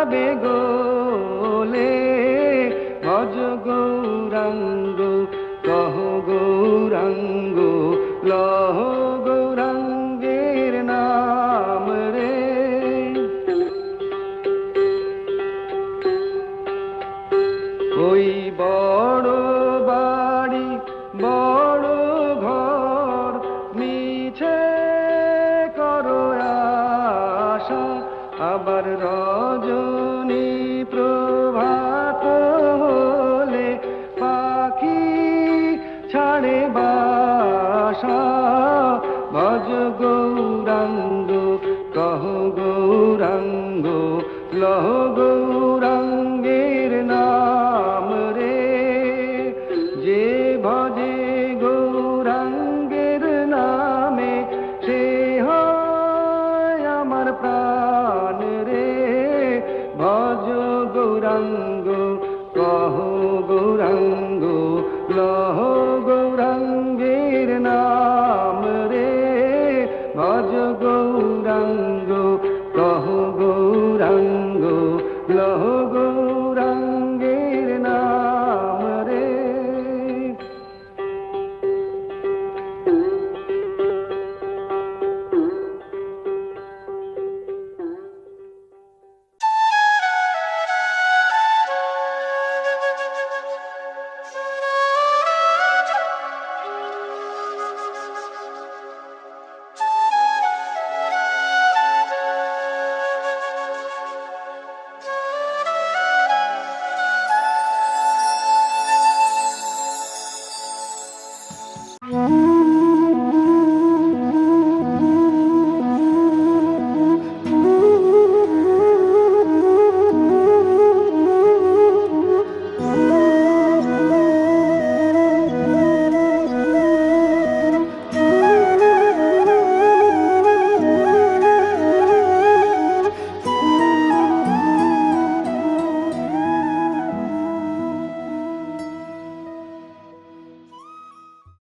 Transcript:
যাবে গোলে। ভজ গৌরাঙ্গ, কহ গৌরাঙ্গ, লহ গৌরাঙ্গের নাম রে। ওই বড় বাড়ি, বড় ঘর, মিছে করো আশা, আবার ভজ গৌরাঙ্গ, কহ গৌরাঙ্গ, লহ গৌরাঙ্গের নাম রে। যে ভজে গৌরাঙ্গের নামে, সে হয় আমার প্রাণ রে। ভজ গৌরাঙ্গ, কহ গৌরাঙ্গ, লহ